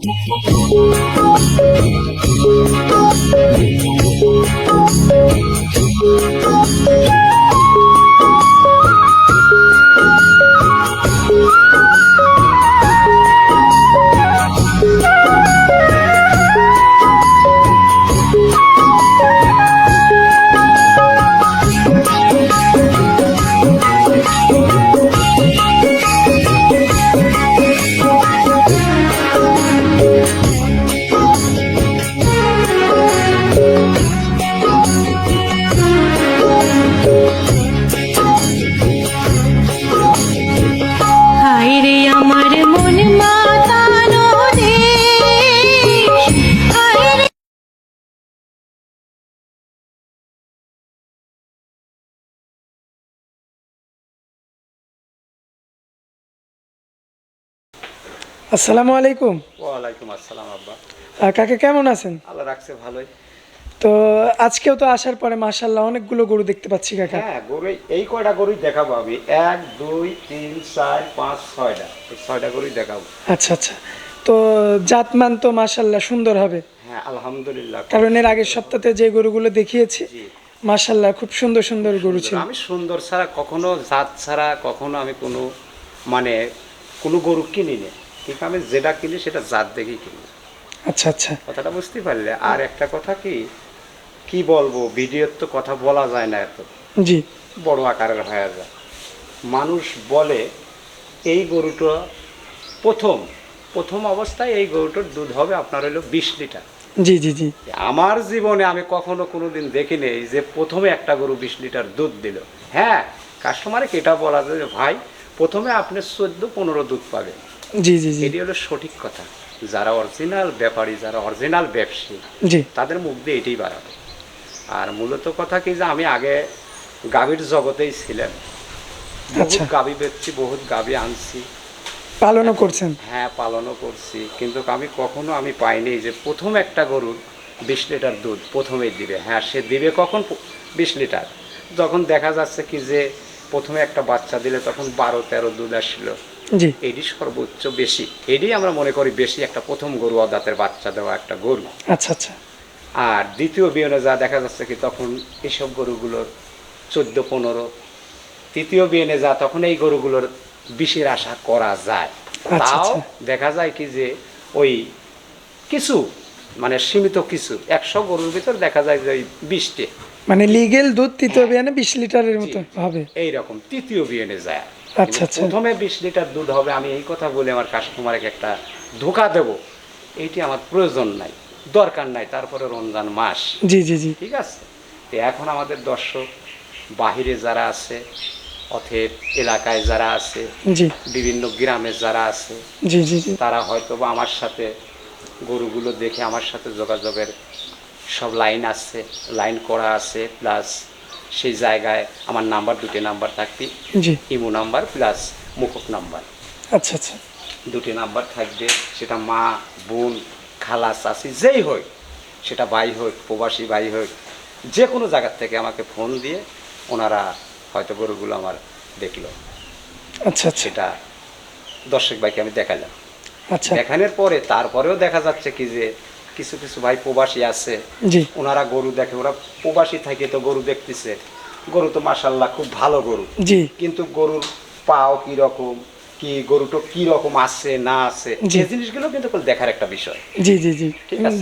হায় আসসালামু আলাইকুম। ওয়ালাইকুম আসসালাম আব্বা। কাকা কেমন আছেন? আল্লাহ রাখছে ভালোই। তো আজকেও তো আসার পরে মাশাল্লাহ অনেকগুলো গরু দেখতে পাচ্ছি কাকা। হ্যাঁ গরু এই কয়টা গরুই দেখাবো আমি? এক দুই তিন চার পাঁচ ছয়টা। এই ছয়টা গরুই দেখাবো। আচ্ছা আচ্ছা। তো জাতমান তো মাশাল্লাহ সুন্দর হবে। হ্যাঁ আলহামদুলিল্লাহ। কারণ এর আগের সপ্তাহে যে গরুগুলো দেখিয়েছি জি। মাশাল্লাহ খুব সুন্দর সুন্দর গরু ছিল। আমি সুন্দর ছাড়া কখনো জাত ছাড়া কখনো আমি কোনো মানে কোনো গরু কিনি না কিন্তু আমি যেটা কিনি সেটা জাত দেখেই কিনি। আচ্ছা আচ্ছা। কথাটা বুঝতে পারলে। আর একটা কথা কি কি বলব ভিডিওর তো কথা বলা যায় না এত। জি। বড় আকারের হয়ে যায়। মানুষ বলে এই গরুটা প্রথম প্রথম অবস্থায় এই গরুটার দুধ হবে আপনার হলো বিশ লিটার। জি জি জি। আমার জীবনে আমি কখনো কোনো দিন দেখিনি যে প্রথমে একটা গরু বিশ লিটার দুধ দিল। হ্যাঁ কাস্টমারকে এটা বলা যায় যে, ভাই প্রথমে আপনি চোদ্দ পনেরো দুধ পাবেন। জি জি জি। এটি হলো সঠিক কথা। যারা অরিজিনাল ব্যাপারী যারা অরিজিনাল ব্যবসায়ী জি। তাদের মুখ দিয়ে এটাই বাড়াবে আর মূলত কথা কি যে আমি আগে গাভীর জগতেই ছিলাম। বহুত আচ্ছা। গাভী বেচছি বহুত গাভী আনছি। পালনও করছেন। হ্যাঁ পালনও করছি। কিন্তু আমি কখনো আমি পাইনি যে প্রথম একটা গরুর বিশ লিটার দুধ প্রথমেই দিবে। হ্যাঁ সে দিবে কখন? বিশ লিটার। যখন দেখা যাচ্ছে কি যে প্রথমে একটা বাচ্চা দিলে তখন বারো তেরো দুধ আসলো। এটি সর্বোচ্চ বেশি। এটি আমরা মনে করি বেশি একটা প্রথম গরু অদাতের বাচ্চা দেওয়া একটা গরু। আচ্ছা আচ্ছা। আর দ্বিতীয় বিয়নে যা দেখা যাচ্ছে কি তখন এসব গরুগুলোর চোদ্দ পনেরো তৃতীয় বিয়নে যা তখন এই গরুগুলোর বিষের আশা করা যায়। আচ্ছা, তাও আচ্ছা। দেখা যায় কি যে ওই কিছু মানে সীমিত কিছু একশো গরুর ভিতর দেখা যায় যে ওই বিশটে। মানে লিগেল দুধ তৃতীয় বিয়ানে বিশ লিটারের মতো হবে। এইরকম তৃতীয় বিয়নে যায়। আচ্ছা, আচ্ছা। প্রথমে বিশ লিটার দুধ হবে আমি এই কথা বলে আমার কাস্টমারকে একটা ধোকা দেব। এইটি আমার প্রয়োজন নাই দরকার নাই তারপরে রমজান মাস। জি জি জি। ঠিক আছে? তো এখন আমাদের দর্শক বাহিরে যারা আছে অথেব এলাকায় যারা আছে জি। বিভিন্ন গ্রামে যারা আছে জি জি জি। তারা হয়তো বা আমার সাথে গরুগুলো দেখে আমার সাথে যোগাযোগের সব লাইন আছে লাইন করা আছে প্লাস সেই জায়গায় আমার নাম্বার দুটি নাম্বার থাকবে। জি। ইমো নাম্বার প্লাস মুখক নাম্বার। আচ্ছা আচ্ছা। দুটি নাম্বার থাকবে সেটা মা বোন খালা চাষি যেই হোক সেটা ভাই হোক প্রবাসী ভাই হোক যে কোনো জায়গার থেকে আমাকে ফোন দিয়ে ওনারা হয়তো গরুগুলো আমার দেখল। আচ্ছা আচ্ছা। সেটা দর্শক ভাইকে আমি দেখালাম আচ্ছা। দেখানোর পরে তারপরেও দেখা যাচ্ছে কি যে কিছু কিছু ভাই প্রবাসী আছে। জি। ওনারা গরু দেখে ওরা প্রবাসী থাকে তো গরু দেখতেছে। গরু তো মাসাল্লাহ খুব ভালো গরু। জি। কিন্তু গরুর পাও কি রকম কি গরুটা কি রকম আছে না আছে। এই জিনিসগুলো কিন্তু দেখার একটা বিষয়। জি জি জি।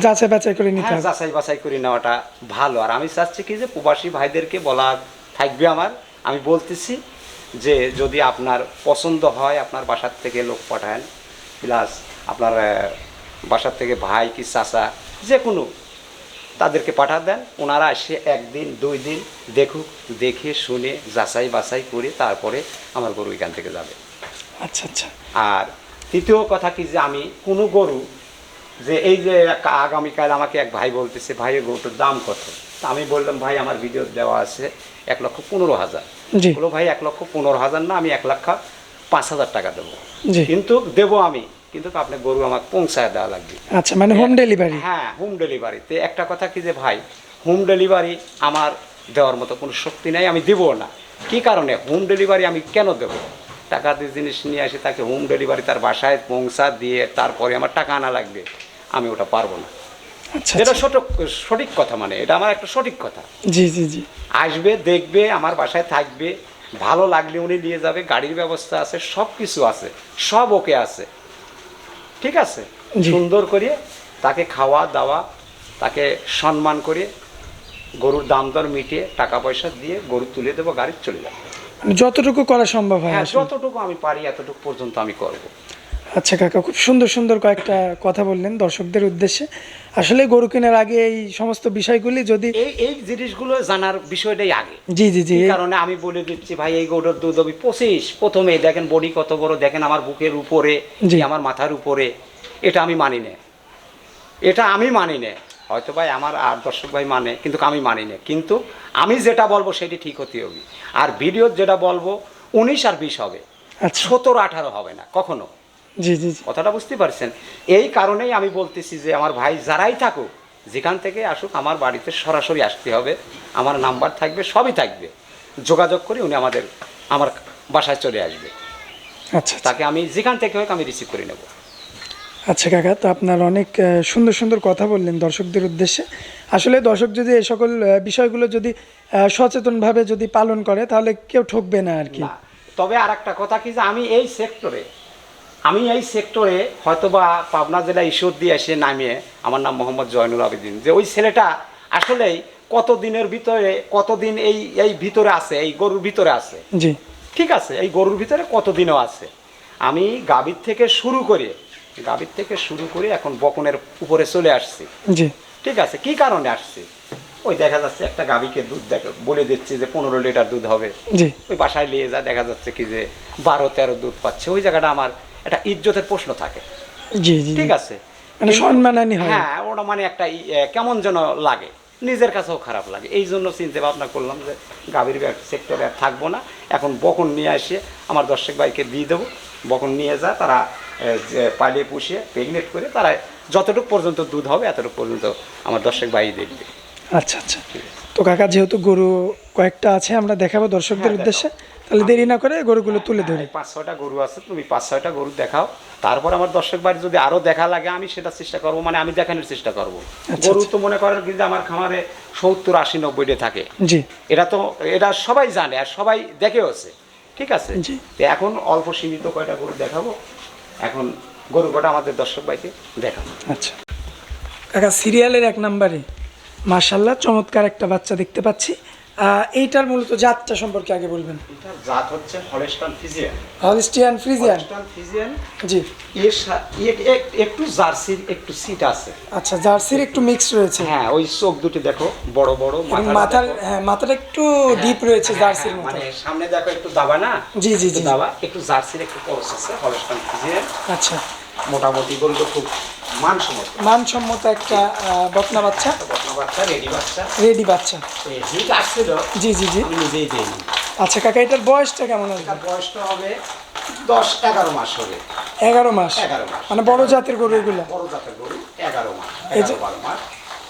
যাচাই বাছাই করে নিতে হ্যাঁ হবে। যাচাই বাছাই করে নেওয়াটা ভালো। আর আমি চাচ্ছি কি যে প্রবাসী ভাইদেরকে বলা থাকবে আমার। আমি বলতেছি যে যদি আপনার পছন্দ হয় আপনার বাসার থেকে লোক পাঠান। প্লাস আপনার বাসার থেকে ভাই কি চাচা যে কোনো তাদেরকে পাঠা দেন। ওনারা এসে একদিন দুই দিন দেখুক দেখে শুনে যাচাই বাছাই করে তারপরে আমার গরু এখান থেকে যাবে। আচ্ছা আচ্ছা। আর তৃতীয় কথা কি যে আমি কোনো গরু যে এই যে আগামীকাল আমাকে এক ভাই বলতেছে ভাই এই গরুটার দাম কত? তা আমি বললাম ভাই আমার ভিডিও দেওয়া আছে এক লক্ষ পনেরো হাজার। বলো ভাই এক লক্ষ পনেরো হাজার না আমি এক লক্ষ পাঁচ হাজার টাকা দেবো। কিন্তু দেবো আমি। কিন্তু আপনি গরু আমাকে পৌঁছায় দেওয়া লাগবে। আচ্ছা মানে হোম ডেলিভারি হ্যাঁ হোম ডেলিভারিতে একটা কথা কি যে ভাই হোম ডেলিভারি আমার দেওয়ার মতো কোনো শক্তি নাই আমি দেবো না। কি কারণে? হোম ডেলিভারি আমি কেন দেব? টাকা দিয়ে জিনিস নিয়ে আসি তাকে হোম ডেলিভারি তার বাসায় পৌঁছা দিয়ে তারপরে আমার টাকা আনা লাগবে আমি ওটা পারব না। আচ্ছা এটা আচ্ছা। সঠিক সঠিক কথা মানে এটা আমার একটা সঠিক কথা। জি জি জি। আসবে দেখবে আমার বাসায় থাকবে ভালো লাগলে উনি নিয়ে যাবে গাড়ির ব্যবস্থা আছে সব কিছু আছে সব ওকে আছে। ঠিক আছে? সুন্দর করে তাকে খাওয়া দাওয়া তাকে সম্মান করে গরুর দাম দর মিটিয়ে টাকা পয়সা দিয়ে গরু তুলে দেবো গাড়ি চলে যাবে। মানে যতটুকু করা সম্ভব হয় হ্যাঁ যতটুকু আমি পারি এতটুকু পর্যন্ত আমি করব। আচ্ছা কাকা খুব সুন্দর সুন্দর কয়েকটা কথা বললেন দর্শকদের উদ্দেশ্যে। আসলে গরু কেনার আগে এই সমস্ত বিষয়গুলি যদি এই এই জিনিসগুলো জানার বিষয়টাই আগে। জি জি জি। কারণে আমি বলে দিচ্ছি ভাই এই গরুর দুধ আমি পঁচিশ প্রথমে দেখেন বডি কত বড় দেখেন আমার বুকের উপরে জি। আমার মাথার উপরে এটা আমি মানি না। এটা আমি মানি না। হয়তো ভাই আমার আর দর্শক ভাই মানে কিন্তু আমি মানি না। কিন্তু আমি যেটা বলব সেটি ঠিক হতে হবে। আর ভিডিওর যেটা বলব উনিশ আর বিশ হবে। আচ্ছা। সতেরো আঠারো হবে না কখনো। জি জি কথাটা বুঝতে পারছেন। এই কারণেই আমি বলতেছি যে আমার ভাই যারাই থাকুক যেখান থেকে আসুক আমার বাড়িতে সরাসরি আসতে হবে। আমার নাম্বার থাকবে সবই থাকবে। যোগাযোগ করে উনি আমাদের আমার বাসায় চলে আসবে। আচ্ছা আচ্ছা। তাকে আমি যেখান থেকে হোক আমি রিসিভ করে নেব। আচ্ছা কাকা তো আপনার অনেক সুন্দর সুন্দর কথা বললেন দর্শকদের উদ্দেশ্যে। আসলে দর্শক যদি এই সকল বিষয়গুলো যদি সচেতনভাবে যদি পালন করে তাহলে কেউ ঠকবে না আর কি। তবে আর একটা কথা কি যে আমি এই সেক্টরে আমি এই সেক্টরে হয়তোবা পাবনা জেলা ঈশ্বর দিয়ে এসে নামিয়ে আমার নাম মোহাম্মদ জয়নুল আবেদিন। যে ওই ছেলেটা আসলেই কত দিনের ভিতরে কতদিন এই এই ভিতরে আছে এই গরুর ভিতরে আছে? জি। ঠিক আছে এই গরুর ভিতরে কতদিনও আছে? আমি গাভীর থেকে শুরু করে গাভীর থেকে শুরু করে এখন বকনের উপরে চলে আসছি। জি। ঠিক আছে কি কারণে আসছি? ওই দেখা যাচ্ছে একটা গাভীকে দুধ দেখা বলে দিচ্ছে যে পনেরো লিটার দুধ হবে। ওই বাসায় নিয়ে যা দেখা যাচ্ছে কি যে বারো তেরো দুধ পাচ্ছে। ওই জায়গাটা আমার একটা ইজ্জতের প্রশ্ন থাকে। জি জি ঠিক আছে? মানে হয়। হ্যাঁ ওটা মানে একটা কেমন যেন লাগে। নিজের কাছেও খারাপ লাগে। এই জন্য চিন্তা ভাবনা করলাম যে গাভীর সেক্টরে আর থাকব না। এখন বকন নিয়ে এসে আমার দর্শক ভাইকে দিয়ে দেবো। বকন নিয়ে যা তারা পালিয়ে পুষিয়ে প্রেগনেট করে তারা যতটুকু পর্যন্ত দুধ হবে এতটুকু পর্যন্ত আমার দর্শক ভাই দেখবে আচ্ছা আচ্ছা। তো কাকা যেহেতু গরু কয়েকটা আছে আমরা দেখাবো দর্শকদের হ্যাঁ, উদ্দেশ্যে। তাহলে দেরি না করে গরুগুলো তুলে ধরি। পাঁচ ছয়টা গরু আছে তুমি পাঁচ ছয়টা গরু দেখাও। তারপর আমার দর্শক বাড়ি যদি আরও দেখা লাগে আমি সেটা চেষ্টা করব মানে আমি দেখানোর চেষ্টা করব। আচ্ছা, গরু আচ্ছা। তো মনে করেন কিন্তু আমার খামারে সত্তর আশি নব্বইটে থাকে। জি। এটা তো এটা সবাই জানে আর সবাই দেখেও আছে। ঠিক আছে? জি। তো এখন অল্প সীমিত কয়টা গরু দেখাবো এখন গরু কটা আমাদের দর্শক ভাইকে দেখাবো। আচ্ছা। কাকা সিরিয়ালের এক নম্বরে। মার্শাল্লাহ চমৎকার একটা বাচ্চা দেখতে পাচ্ছি। এইটার মূলত জাতটা সম্পর্কে আগে বলবেন। এটার জাত হচ্ছে Holstein Friesian. Holstein Friesian Holstein Friesian? জি। এর একটু জার্সির একটু সিট আছে। আচ্ছা জার্সির একটু মিক্স রয়েছে। হ্যাঁ ওই চোখ দুটি দেখো বড় বড় মাথার হ্যাঁ মাথাটা একটু ডিপ রয়েছে হ্যাঁ, জার্সির হ্যাঁ, মতো। মানে সামনে দেখো একটু দাবা না? জি, জি, জি। দাবা একটু জার্সির একটু খরচ আছে হলস্টান ফিজিয়ান। আচ্ছা। মোটামুটি বলতে খুব মানসম্মত। মানসম্মত একটা বটনা বকনা বাচ্চা। বকনা বাচ্চা রেডি বাচ্চা। রেডি বাচ্চা। আসছিল জি জি জি। নিজেই আচ্ছা কাকা এটার বয়সটা কেমন আছে বয়সটা হবে দশ এগারো মাস হবে। এগারো মাস? এগারো মাস। মানে বড় জাতের গরু এগুলো? বড় জাতের গরু এগারো মাস এগারো বারো মাস।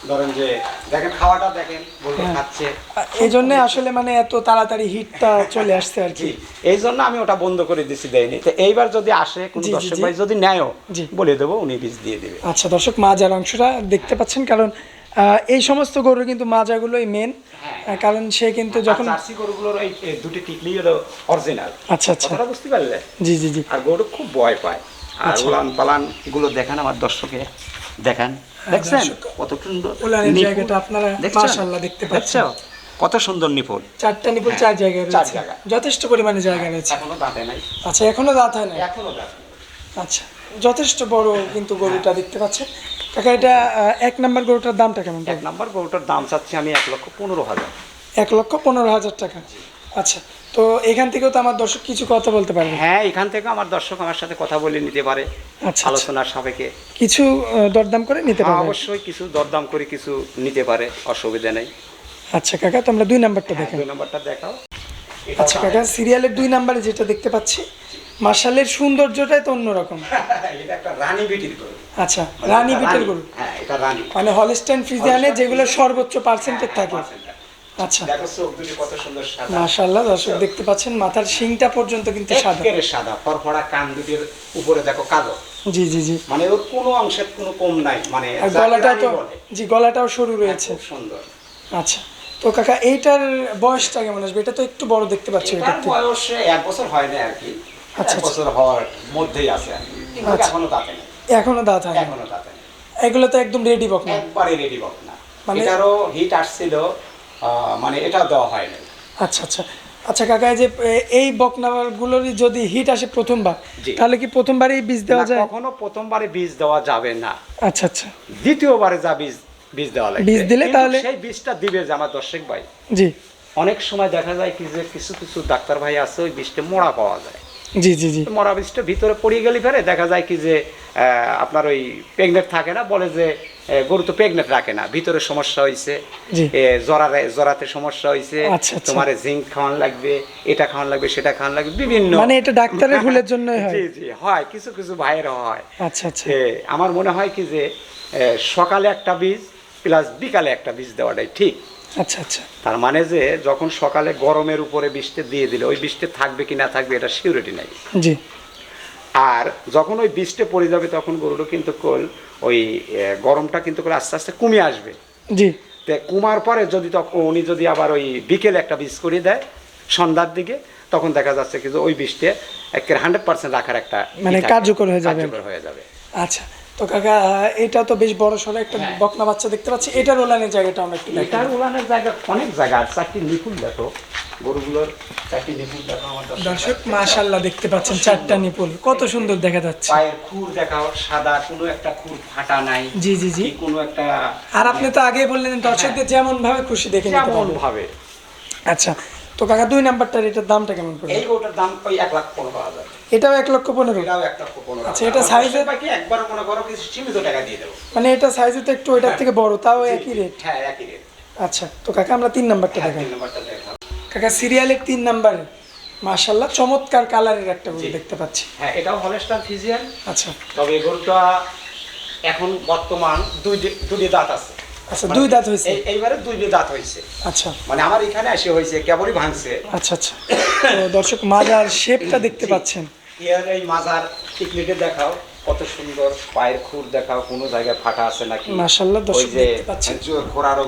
ধরেন যে দেখেন খাওয়াটা দেখেন বলতে হ্যাঁ। খাচ্ছে। এই জন্য আসলে মানে এত তাড়াতাড়ি হিটটা চলে আসছে আর কি। এই জন্য আমি ওটা বন্ধ করে দিছি দেয়নি। তো এইবার যদি আসে কোনো দর্শক ভাই যদি নেয়ও বলে দেবো উনি বীজ দিয়ে দেবে। আচ্ছা দর্শক মাজার অংশটা দেখতে পাচ্ছেন কারণ এই সমস্ত গরু কিন্তু মাজাগুলোই মেন হ্যাঁ। কারণ সে কিন্তু যখন জার্সি গরুগুলোর এই দুটি টিকলি হলো অরিজিনাল আচ্ছা আচ্ছা। কথাটা বুঝতে পারলে? জি জি জি। আর গরু খুব ভয় পায়। আর আচ্ছা। উলান পালানগুলো দেখেন আমার দর্শকে। দেখেন। দেখছেন? কত সুন্দর জায়গাটা আপনারা? মাশাআল্লাহ দেখতে পাচ্ছেন। কত সুন্দর নিপুণ। চারটা নিপুল চার জায়গায় হ্যাঁ, চার রয়েছে। যথেষ্ট পরিমাণে জায়গা রয়েছে। এখনও দাঁতে নাই। আচ্ছা এখনও দাঁত হয় না এখনও দাঁতে আচ্ছা যথেষ্ট বড় কিন্তু গরুটা দেখতে পাচ্ছেন। কাকা এটা এক নাম্বার গরুটার দামটা কেমন? এক নাম্বার গরুটার দাম চাচ্ছি আমি এক লক্ষ পনেরো হাজার। এক লক্ষ পনেরো হাজার টাকা। আচ্ছা তো এখান থেকেও তো আমার দর্শক কিছু কথা বলতে পারবে। হ্যাঁ এখান থেকে আমার দর্শক আমার সাথে কথা বলে নিতে পারে আচ্ছা, আচ্ছা। আলোচনার সাপেক্ষে। কিছু দরদাম করে নিতে হ্যাঁ, পারবে? অবশ্যই কিছু দরদাম করে কিছু নিতে পারে অসুবিধা নেই। আচ্ছা কাকা তো আমরা দুই নাম্বারটা হ্যাঁ, দেখেন দুই নাম্বারটা দেখাও। আচ্ছা কাকা সিরিয়ালের দুই নাম্বারে যেটা দেখতে পাচ্ছি মার্শালের সৌন্দর্যটাই তো অন্যরকম। এটা একটা রানী বিটির গরু। আচ্ছা রানী বিটের গরু। হ্যাঁ এটা রানী। মানে হলস্টাইন ফ্রিজিয়ানে যেগুলো সর্বোচ্চ পার্সেন্টেজ থাকে। আচ্ছা। দেখো চোখ দুটি কত সুন্দর সাদা। মাশাল্লাহ দর্শক দেখতে পাচ্ছেন মাথার শিংটা পর্যন্ত কিন্তু সাদা। একেবারে সাদা ফরফরা কান দুটির উপরে দেখো কালো। জি জি জি। মানে ওর কোনো অংশের কোনো কম নাই মানে গলাটা তো জি গলাটাও সরু রয়েছে। সুন্দর। আচ্ছা তো কাকা এইটার বয়সটা কেমন আসবে? এটা তো একটু বড় দেখতে পাচ্ছি এটা বয়স এক বছর হয় না আর কি। আচ্ছা, বছর হওয়ার মধ্যেই আছে আচ্ছা। এখনও তাতে নেই। এখনও দাঁত হয় এখনও এগুলো তো একদম রেডি বক না একবারে রেডি বক না মানে- এটারও হিট আসছিল মানে এটাও দেওয়া হয়নি আচ্ছা আচ্ছা। আচ্ছা কাকা এই যে এই বকনাগুলোরই যদি হিট আসে প্রথমবার তাহলে কি প্রথমবারই বীজ দেওয়া যায়? কখনো প্রথমবারে বীজ দেওয়া যাবে না। আচ্ছা আচ্ছা। দ্বিতীয়বারে যা বীজ বীজ দেওয়া লাগবে। বীজ দিলে তাহলে- সেই বীজটা দিবে যে আমার দর্শক ভাই। জি। অনেক সময় দেখা যায় কি যে কিছু কিছু ডাক্তার ভাই আছে ওই বীজটা মোড়া পাওয়া যায়। জি জি জি। মরা বীজটা ভিতরে পড়ে গেলে ফেরে দেখা যায় কি যে আহ, আপনার ওই প্রেগনেন্ট থাকে না বলে যে গরু তো প্রেগনেন্ট রাখে না ভিতরে সমস্যা হয়েছে জরারে জরাতে সমস্যা হয়েছে আচ্ছা, আচ্ছা। তোমার জিঙ্ক খাওয়ান লাগবে এটা খাওয়ান লাগবে সেটা খাওয়ান লাগবে বিভিন্ন মানে এটা ডাক্তারের ভুলের জন্যই হয়। জি জি হয় কিছু কিছু ভাইয়ের হয়। আচ্ছা আচ্ছা। আমার মনে হয় কি যে সকালে একটা বীজ প্লাস বিকালে একটা বীজ দেওয়াটাই ঠিক। আচ্ছা আচ্ছা। তার মানে যে যখন সকালে গরমের উপরে বৃষ্টি দিয়ে দিলে ওই বৃষ্টি থাকবে কি না থাকবে এটা সিউরিটি নাই। জি। আর যখন ওই বৃষ্টি পড়ে যাবে তখন গরুটা কিন্তু কল ওই গরমটা কিন্তু করে আস্তে আস্তে কমে আসবে। জি। তো কুমার পরে যদি তখন উনি যদি আবার ওই বিকেলে একটা বীজ করে দেয় সন্ধ্যার দিকে তখন দেখা যাচ্ছে কি ওই বৃষ্টি একের হান্ড্রেড পার্সেন্ট রাখার একটা মানে কার্যকর হয়ে যাবে। কার্যকর হয়ে যাবে। আচ্ছা। তো কাকা এটা তো বেশ বড় সড়ো একটা হ্যাঁ। বকনা বাচ্চা দেখতে পাচ্ছি। এটার ওলানের জায়গাটা আমরা একটু এটার উলানের জায়গা অনেক জায়গা আর চারটি নিপুল দেখো। গরুগুলোর চারটি নিপুল দেখো আমার দর্শক। মাশাল্লাহ দেখতে পাচ্ছেন চারটা নিপুল কত সুন্দর দেখা যাচ্ছে। পায়ের খুর দেখাও সাদা কোনো একটা খুর ফাটা নাই। জি জি জি। কোনো একটা আর আপনি তো আগে বললেন দর্শকদের যেমন ভাবে খুশি দেখে নিতে যেমন ভাবে আচ্ছা তো কাকা দুই নাম্বারটার এটার দামটা কেমন পড়বে? এই গরুটার দাম ওই এক লাখ পনেরো হাজার। এটাও এক লক্ষ পনেরো। এটাও এক লক্ষ পনেরো। আচ্ছা, এটা বাকি একবার মনে করো কিছু সীমিত টাকা দিয়ে দেবো। মানে এটা সাইজে তো একটু ওইটার থেকে বড় তাও একই রেট হ্যাঁ একই রেট আচ্ছা তো কাকা আমরা তিন নাম্বারটা হ্যাঁ, দেখাই। কাকা সিরিয়ালের তিন নাম্বারে। মাশাল্লাহ চমৎকার কালারের একটা গরু দেখতে পাচ্ছি। হ্যাঁ এটাও হলেস্টার ফিজিয়ান আচ্ছা। তবে গরুটা এখন বর্তমান দুই দুটি দাঁত আছে। আচ্ছা দুই দাঁত হয়েছে? এই- এইবারে দুই দাঁত হয়েছে। আচ্ছা। মানে আমার এখানে এসে হয়েছে কেবলই ভাঙছে। আচ্ছা আচ্ছা। তো দর্শক মাজার শেপটা দেখতে পাচ্ছেন। এর এই মাজার টিকলিটে দেখাও কত সুন্দর পায়ের খুর দেখাও কোনো জায়গায় ফাটা আছে নাকি? মাশাআল্লাহ, দর্শক দেখতে পাচ্ছেন।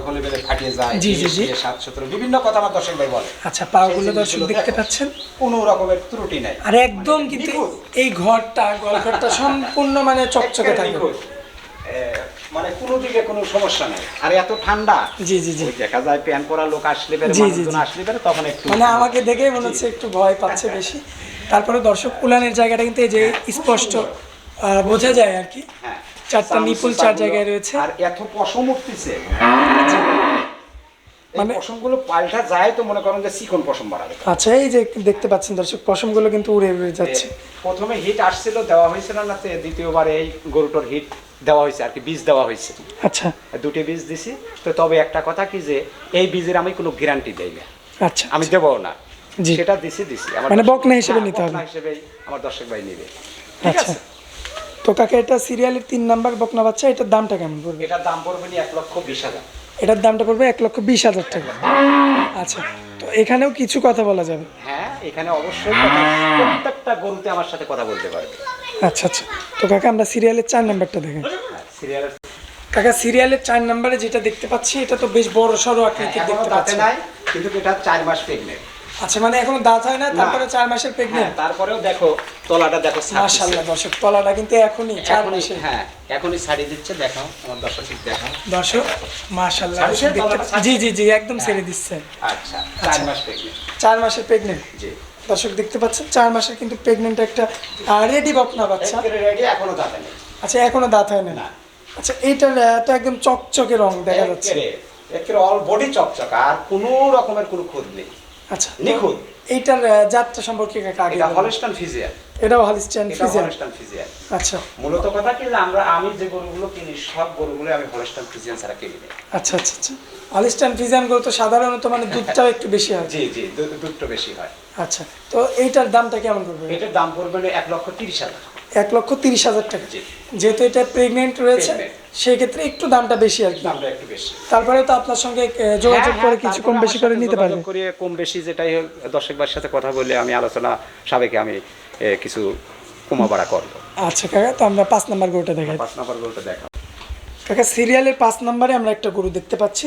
হলে বেলে ফাটিয়ে যায় জি, জি, জি। সাত সতেরো বিভিন্ন কথা আমার দর্শক ভাই বলে। আচ্ছা পাগুলো দর্শক দেখতে পাচ্ছেন। কোনো রকমের ত্রুটি নাই। আর একদম কিন্তু এই ঘরটা ঘরটা সম্পূর্ণ মানে চকচকে থাকে মানে কোনো দিকে কোনো সমস্যা নেই। আর এত ঠান্ডা জি জি জি। দেখা যায় প্যান পরা লোক আসলে বেরে জি, জি, আসলে বেরে তখন একটু মানে আমাকে দেখেই মনে হচ্ছে একটু ভয় পাচ্ছে বেশি। তারপরে দর্শক উলানের জায়গাটা কিন্তু এই যে স্পষ্ট বোঝা যায় আর কি। হ্যাঁ চারটা নিপুল চার জায়গায় রয়েছে। আর এত পশম উঠতেছে। মানে- পশমগুলো পাল্টা যায় তো মনে করেন যে চিকন পশম বাড়াবে আচ্ছা এই যে দেখতে পাচ্ছেন দর্শক পশমগুলো কিন্তু উড়ে উড়ে যাচ্ছে। প্রথমে হিট আসছিল দেওয়া হয়েছিল না দ্বিতীয়বারে এই গরুটার হিট দেওয়া হয়েছে আর কি বীজ দেওয়া হয়েছে। আচ্ছা। দুটি বীজ দিছি। তো তবে একটা কথা কি যে এই বীজের আমি কোনো গ্যারান্টি দেই না। আচ্ছা আমি দেবো না। জি। সেটা দিছি দিছি। আমার মানে বকনা হিসেবে হ্যাঁ, নিতে হবে। হিসেবেই আমার দর্শক ভাই নিবে। ঠিক আচ্ছা। আছে? তো কাকা এটা সিরিয়ালের তিন নাম্বার বকনা বাচ্চা এটার দামটা কেমন পড়বে? এটার দাম পড়বে নি এক লক্ষ বিশ হাজার। এটার দামটা পড়বে এক লক্ষ বিশ হাজার টাকা। আচ্ছা তো এখানেও কিছু কথা বলা যাবে? হ্যাঁ এখানে অবশ্যই প্রত্যেকটা গরুতে আমার সাথে কথা বলতে পারবে। আচ্ছা আচ্ছা। তো কাকা আমরা সিরিয়ালের চার নাম্বারটা দেখেন। কাকা সিরিয়ালের চার নাম্বারে যেটা দেখতে পাচ্ছি এটা তো বেশ বড় সড়ো আকৃতির দেখতে পাচ্ছি। নাই কিন্তু এটা চার মাস প্রেগনেন্ট আচ্ছা মানে এখনও দাঁত হয় না তারপরে চার মাসের হ্যাঁ প্রেগনেন্ট তারপরেও দেখো তলাটা দেখো মাশাআল্লাহ দর্শক তলাটা কিন্তু এখনই চার মাসে হ্যাঁ এখনই ছাড়ি দিচ্ছে দেখো আমার দর্শক দেখাও। দর্শক মাশাআল্লাহ? জি জি জি একদম ছেড়ে দিচ্ছে। আচ্ছা চার মাস প্রেগনেন্ট চার মাসের প্রেগনেন্ট জি। দর্শক দেখতে পাচ্ছেন চার মাসের কিন্তু প্রেগনেন্ট একটা রেডি বকনা বাচ্চা। এখনও দাঁতে নেই আচ্ছা এখনও দাঁত হয় না। আচ্ছা এইটার তো একদম চকচকে রং দেখা যাচ্ছে। একেবারে অল বডি চকচকা আর কোনো রকমের কোনো খুদ নেই। আচ্ছা নিখুঁত। এইটার জাতটা সম্পর্কে কাকা আগে এটা ফিজিয়ান এটাও হলিস্টিয়ান এটা ফিজিয়ান আচ্ছা। মূলত কথা কি আমরা আমি যে গরুগুলো কিনি সব গরুগুলো আমি হলস্টান ফিজিয়ান ছাড়া কিনি না আচ্ছা আচ্ছা আচ্ছা। হলিস্টিয়ান ফিজিয়ান গরু তো সাধারণত মানে দুধটাও একটু বেশি হয়। জি জি দুধটা বেশি হয়। আচ্ছা তো এইটার দামটা কেমন করবে এটার দাম পড়বে এক লক্ষ তিরিশ হাজার এক লক্ষ তিরিশ হাজার টাকা। যেহেতু এটা প্রেগনেন্ট রয়েছে Pregnant। সেই ক্ষেত্রে একটু দামটা বেশি আর কি। দামটা একটু বেশি। তারপরে তো আপনার সঙ্গে যোগাযোগ হ্যাঁ, করে হ্যাঁ, কিছু কম বেশি করে নিতে যোগাযোগ পারবে। করিয়ে কম বেশি যেটাই হোক দর্শক ভাইয়ের সাথে কথা বলে আমি আলোচনা সাবেকে আমি কিছু কমা বাড়া করব। আচ্ছা কাকা তো আমরা পাঁচ নাম্বার গরুটা দেখাই। পাঁচ নাম্বার গরুটা দেখা কাকা সিরিয়ালের পাঁচ নাম্বারে আমরা একটা গরু দেখতে পাচ্ছি।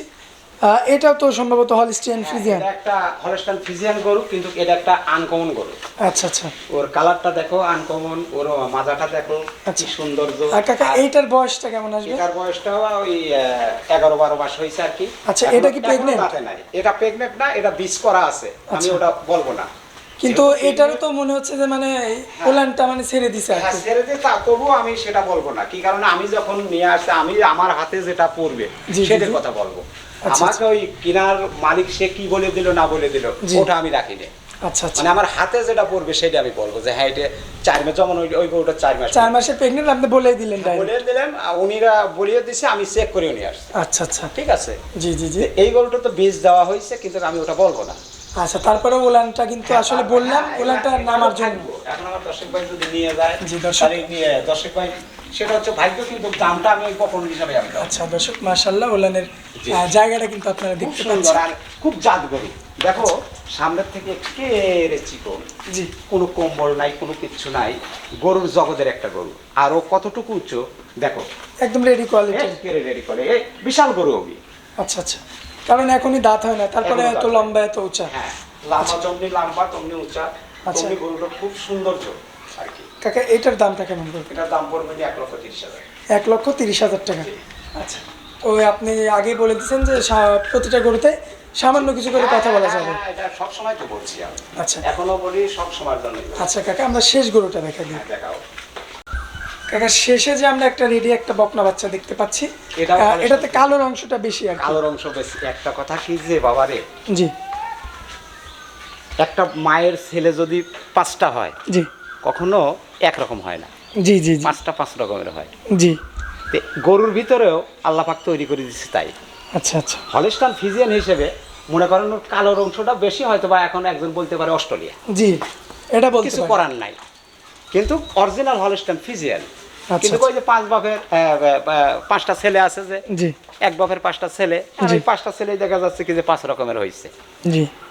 এটাও তো সম্ভবত হলিস্টিয়ান ফ্রিজিয়ান এটা একটা হলস্টিয়ান ফিজিয়ান গরু কিন্তু এটা একটা আনকমন গরু। আচ্ছা আচ্ছা। ওর কালারটা দেখো আনকমন ওর মাজাটা দেখো আচ্ছা। কি সৌন্দর্য আর কাকা এইটার বয়সটা কেমন আসবে? এটার বয়সটা ওই আহ, এগারো বারো মাস হয়েছে আর কি। আচ্ছা, এটা কি প্রেগন্যান্ট এটা প্রেগন্যান্ট না এটা বীজ করা আছে। আমি আচ্ছা। ওটা বলব না। কিন্তু এটারও তো মনে হচ্ছে যে মানে ওলানটা মানে ছেড়ে দিছে হ্যাঁ, ছেড়ে দিয়ে তা তবুও আমি সেটা বলব না। কি কারণে আমি যখন নিয়ে আসছি আমি আমার হাতে যেটা পড়বে সেটার কথা বলব। আচ্ছা, আমাকে ওই কিনার মালিক সে কি বলে দিল না বলে দিল ওটা আমি রাখিনি আচ্ছা আচ্ছা। মানে আমার হাতে যেটা পড়বে সেটা আমি বলব যে হ্যাঁ এটা চার মাস যেমন ওই ওই চার মাস চার মাসের প্রেগনেন্ট আপনি বলেই দিলেন বলে দিলেন উনিরা বলিয়ে দিছে আমি চেক করে আসছি। আচ্ছা আচ্ছা। ঠিক আছে? জি জি জি। এই গরুটা তো বীজ দেওয়া হয়েছে কিন্তু আমি ওটা বলব না। আচ্ছা তারপরে ওলানটা কিন্তু আসলে বললাম হ্যাঁ, ওলানটা নামার জন্য। থাকব। এখন আমার দর্শক ভাই যদি নিয়ে যায় জি, দর্শক। নিয়ে দর্শক ভাই সেটা হচ্ছে ভাগ্য কিন্তু দামটা আমি কখন হিসাবে আমি আচ্ছা দর্শক মাশাল্লাহ ওলানের জায়গাটা কিন্তু আপনারা খুব দেখতে পাচ্ছেন। খুব জাত গরু দেখো সামনের থেকে কেড়ে চিকন। জি। কোনো কম্বল নাই কোনো কিচ্ছু নাই। গরুর জগতের একটা গরু। আর ও কতটুকু উচ্চ? দেখো। একদম রেডি কোয়ালিটি রেডি করে বিশাল গরু আচ্ছা আচ্ছা। কারণ এখনই দাঁত হয় না তারপরে এত লম্বা এত উঁচা। হ্যাঁ লম্বা তেমনি লম্বা তেমনি উঁচা। আচ্ছা। তেমনি গরুটা খুব সৌন্দর্য আর কি। কাকা এটার দামটা কেমন পড়বে এটার দাম পড়বে এক লক্ষ তিরিশ হাজার। এক লক্ষ তিরিশ হাজার টাকা। আচ্ছা। তো আপনি আগে বলে দিচ্ছেন যে প্রতিটা গরুতে সামান্য কিছু করে কথা বলা হ্যাঁ, যাবে। হ্যাঁ, এটা সব সময় তো বলছি আমি। আচ্ছা। এখনও বলি সব সময়ের জন্য আচ্ছা কাকা আমরা শেষ গরুটা দেখা দিই। দেখাও। কাকা শেষে যে আমরা একটা রেডি একটা বকনা বাচ্চা দেখতে পাচ্ছি এটাতে কালোর অংশটা বেশি আর কালোর অংশ বেশি। একটা কথা কি যে বাবারে জি। একটা মায়ের ছেলে যদি পাঁচটা হয় জি। কখনো একরকম হয় না। জি জি পাঁচটা পাঁচ রকমের হয়। জি। গরুর ভিতরেও আল্লাহ পাক তৈরি করে দিচ্ছে তাই। আচ্ছা আচ্ছা। হলিস্টান ফিজিয়ান হিসেবে মনে করেন ওর কালোর অংশটা বেশি হয়তো বা এখন একজন বলতে পারে অস্ট্রেলিয়া। জি এটা বলতে কিছু করার নাই। কিন্তু অরিজিনাল হলিস্টান ফিজিয়ান কিন্তু ওই যে পাঁচ বাপের আহ, আহ, পাঁচটা ছেলে আছে যে এক বাপের পাঁচটা ছেলে ওই পাঁচটা ছেলেই দেখা যাচ্ছে কি যে পাঁচ রকমের হয়েছে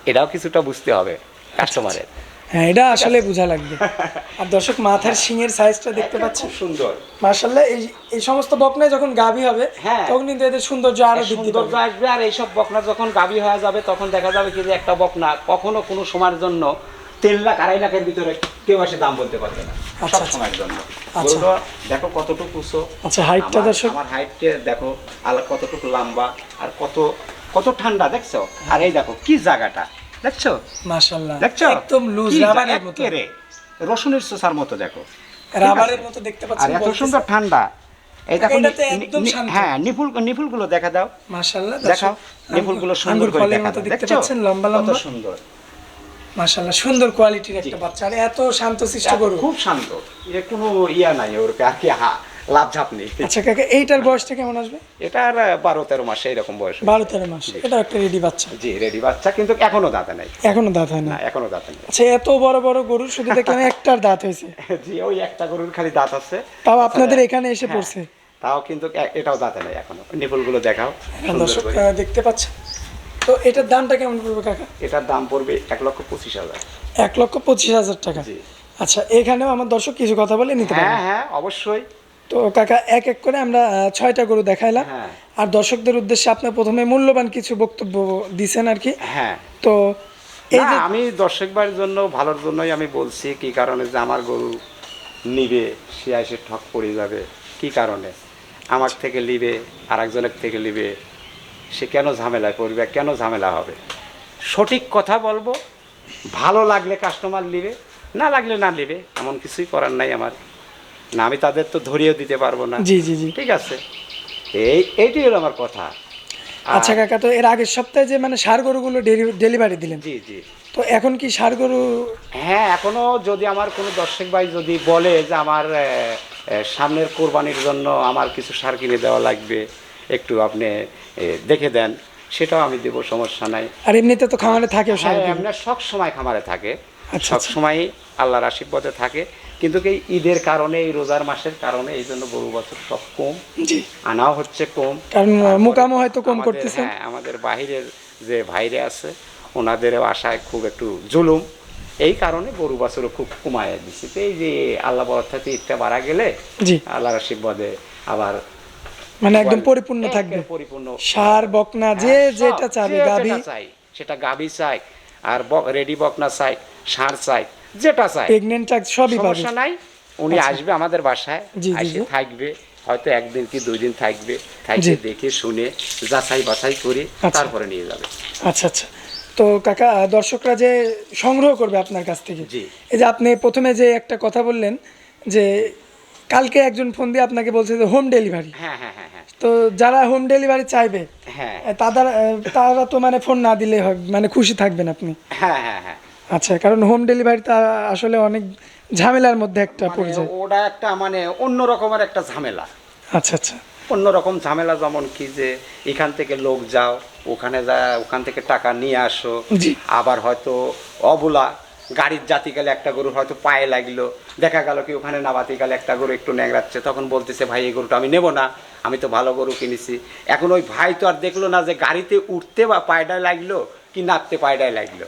এটাও কিছুটা বুঝতে হবে কাস্টমারের হ্যাঁ এটা আসলে বোঝা লাগবে। আর দর্শক মাথার শিঙের সাইজটা দেখতে পাচ্ছেন? সুন্দর। এই এই সমস্ত যখন গাভী হবে হ্যাঁ। তখন কিন্তু এদের সৌন্দর্য আরও সৌন্দর্য আসবে আর এইসব বকনা যখন গাভী হয়ে যাবে তখন দেখা যাবে কি যে একটা বকনা কখনো কোনো সময়ের জন্য তিন লাখ আড়াই লাখের ভিতরে কেউ এসে দাম বলতে পারবে না। আচ্ছা, সব আচ্ছা। সময়ের জন্য। আচ্ছা। গরুটা দেখো কতটুকু উঁচু। আচ্ছা, হাইটটা দর্শক। আমার হাইটটা দেখো আর কতটুকু লম্বা আর কত কত ঠান্ডা দেখছ? আর এই দেখো কি জায়গাটা? দেখছ? মার্শাল্লাহ দেখছ? একদম লুজ রাবারের মতো। রসুনের চোষার মতো দেখো। রাবারের মতো দেখতে আর এত সুন্দর ঠান্ডা। এই দেখো হ্যাঁ নিপুল নিপুলগুলো দেখা দাও। মার্শাল্লাহ দেখাও। নিপুলগুলো সুন্দর আঙ্গুর করে দেখা দাও দেখতে পাচ্ছেন লম্বা লম্বা সুন্দর। সুন্দর কোয়ালিটির একটা বাচ্চা। আর এত শান্তশিষ্ট গরু। খুব শান্ত। এ কোনো ইয়া নাই ওর আর কি হা লাভ ঝাপ নেই। আচ্ছা কাকা এইটার বয়সটা কেমন আসবে? এটা আর বারো তেরো মাসে এরকম বয়স বারো তেরো মাস। এটা একটা রেডি বাচ্চা। জি রেডি বাচ্চা কিন্তু এখনও দাঁতে নাই। এখনও দাঁত হয় না? না এখনও দাঁতে নেই। আচ্ছা এত বড় বড় গরু শুধু দেখলাম একটার দাঁত হয়েছে। জি ওই একটা গরুর খালি দাঁত আছে। তাও আপনাদের এখানে এসে হ্যাঁ, পড়ছে? তাও কিন্তু এটাও দাঁতে নাই এখনও। নিপুলগুলো দেখাও হ্যাঁ, দর্শক দেখতে পাচ্ছেন? তো এটার দামটা কেমন পড়বে কাকা? এটার দাম পড়বে এক লক্ষ পঁচিশ হাজার। এক লক্ষ পঁচিশ হাজার টাকা। আচ্ছা এখানেও আমার দর্শক কিছু কথা বলে নিতে হ্যাঁ হ্যাঁ অবশ্যই। তো কাকা এক এক করে আমরা ছয়টা গরু দেখাইলাম। হ্যাঁ। আর দর্শকদের উদ্দেশ্যে আপনার প্রথমে মূল্যবান কিছু বক্তব্য দিছেন আর কি। হ্যাঁ। তো এই যে আমি দর্শক বাড়ির জন্য ভালোর জন্যই আমি বলছি কি কারণে যে আমার গরু নিবে সে এসে ঠক পড়ে যাবে কি কারণে? আমার থেকে নিবে আর একজনের থেকে নিবে সে কেন ঝামেলায় পড়বে কেন ঝামেলা হবে? সঠিক কথা বলব ভালো লাগলে কাস্টমার নিবে না লাগলে না নিবে এমন কিছুই করার নাই আমার। না আমি তাদের তো ধরিয়ে দিতে পারব না। জি জি জি। ঠিক আছে। এই এইটাই হলো আমার কথা। আচ্ছা কাকা তো এর আগের সপ্তাহে যে মানে সার গরুগুলো ডেলিভারি দিলেন জি জি। তো এখন কি সার গরু হ্যাঁ এখনও যদি আমার কোনো দর্শক ভাই যদি বলে যে আমার সামনের কোরবানির জন্য আমার কিছু সার কিনে দেওয়া লাগবে একটু আপনি দেখে দেন সেটাও আমি দেবো সমস্যা নাই। আর এমনিতে তো খামারে থাকে হ্যাঁ সব সময় খামারে থাকে। আচ্ছা, সব আচ্ছা। সময় আল্লাহর আশীর্বাদে থাকে। কিন্তু এই ঈদের কারণে এই রোজার মাসের কারণে এই জন্য গরু বছর সব কম। আনাও হচ্ছে কম। কারণ মোকামও হয়তো কম করতেছে হ্যাঁ আমাদের বাহিরের যে ভাইরে আছে ওনাদেরও আশায় খুব একটু জুলুম। এই কারণে গরু বাছুরও খুব কমায় দিচ্ছে এই যে আল্লাহ বরাদ থেকে ঈদটা বাড়া গেলে আল্লাহর আশীর্বাদে আবার মানে একদম পরিপূর্ণ থাকবে। পরিপূর্ণ। সার বকনা যে হ্যাঁ, যেটা চাবে যে গাবি। চাই সেটা গাবি চাই আর রেডি বকনা চাই সার চাই যেটা চাই। প্রেগনেন্ট সবই পাবে। সমস্যা নাই উনি আসবে আমাদের বাসায় এসে থাকবে হয়তো একদিন কি দুই দিন থাকবে থাকবে। দেখে শুনে যাচাই বাছাই করে আচ্ছা। তারপরে নিয়ে যাবে। আচ্ছা আচ্ছা। তো কাকা দর্শকরা যে সংগ্রহ করবে আপনার কাছ থেকে। এই যে আপনি প্রথমে যে একটা কথা বললেন যে কালকে একজন ফোন দিয়ে আপনাকে বলছে যে হোম ডেলিভারি হ্যাঁ হ্যাঁ হ্যাঁ হ্যাঁ। তো যারা হোম ডেলিভারি চাইবে হ্যাঁ। তাদের তারা তো মানে ফোন না দিলে হয় মানে খুশি থাকবেন আপনি। হ্যাঁ হ্যাঁ হ্যাঁ। আচ্ছা কারণ হোম ডেলিভারি তা আসলে অনেক ঝামেলার মধ্যে একটা পড়ে যায় ওটা একটা মানে অন্য রকমের একটা ঝামেলা। আচ্ছা আচ্ছা। অন্য রকম ঝামেলা যেমন কি যে এখান থেকে লোক যাও ওখানে যা ওখান থেকে টাকা নিয়ে আসো। আবার হয়তো অবলা গাড়ির জাতি গেলে একটা গরু হয়তো পায়ে লাগল। দেখা গেল কি ওখানে নাবাতি গেলে একটা গরু একটু ন্যাংরাচ্ছে তখন বলতেছে ভাই এই গরুটা আমি নেব না। আমি তো ভালো গরু কিনেছি। এখন ওই ভাই তো আর দেখল না যে গাড়িতে উঠতে বা পায়ডায় লাগল কি নাপতে পায়ডায় লাগল।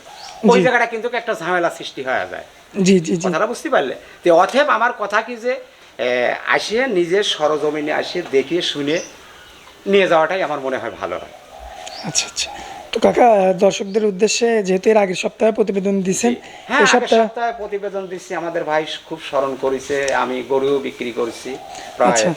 ওই জায়গাটা কিন্তু একটা ঝামেলা সৃষ্টি হয়ে যায়। জি জি কথাটা বুঝতে পারলে? তো অথব আমার কথা কি যে আসিয়ে নিজের সরজমিনে আসিয়ে দেখে শুনে নিয়ে যাওয়াটাই আমার মনে হয় ভালো হয়। আচ্ছা আচ্ছা। তো কাকা দর্শকদের উদ্দেশ্যে যেহেতু এর আগের সপ্তাহে প্রতিবেদন দিয়েছেন হ্যাঁ এই সপ্তাহে সপ্তাহে প্রতিবেদন দিচ্ছি আমাদের ভাই খুব স্মরণ করেছে আমি গরুও বিক্রি করেছি প্রায় আচ্ছা।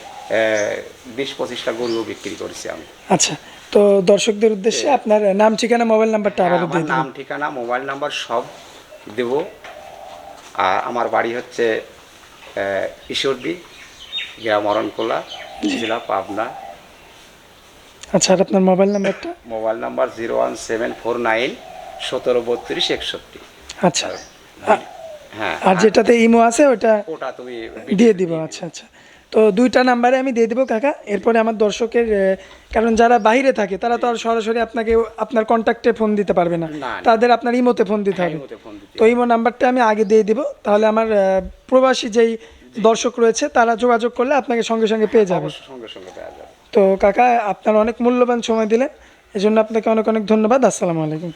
বিশ পঁচিশটা গরুও বিক্রি করেছি আমি। আচ্ছা তো দর্শকদের উদ্দেশ্যে আপনার নাম ঠিকানা মোবাইল নাম্বারটা হ্যাঁ, আমার দিয়ে নাম ঠিকানা মোবাইল নাম্বার সব দেব। আর আমার বাড়ি হচ্ছে ঈশ্বরদী গ্রাম অরণকোলা জেলা পাবনা। আচ্ছা আর আপনার মোবাইল নাম্বারটা? Mobile number zero one seven four nine সতেরো বত্রিশ একষট্টি। আচ্ছা। হ্যাঁ আর যেটাতে ইমো আছে ওটা ওটা তুমি দিয়ে দিব আচ্ছা আচ্ছা। তো দুইটা নাম্বারে আমি দিয়ে দিব কাকা। এরপরে আমার দর্শকের কারণ যারা বাইরে থাকে তারা তো আর সরাসরি আপনাকে আপনার কন্ট্যাক্টে ফোন দিতে পারবে না। তাদের আপনার ইমোতে ফোন দিতে হবে। ফোন দিতে তো ইমো নাম্বারটা আমি আগে দিয়ে দিব তাহলে আমার প্রবাসী যেই দর্শক রয়েছে তারা যোগাযোগ করলে আপনাকে সঙ্গে সঙ্গে পেয়ে যাবে। সঙ্গে সঙ্গে পাওয়া যাবে। তো কাকা আপনার অনেক মূল্যবান সময় দিলেন। এজন্য আপনাকে অনেক অনেক ধন্যবাদ। আসসালামু আলাইকুম।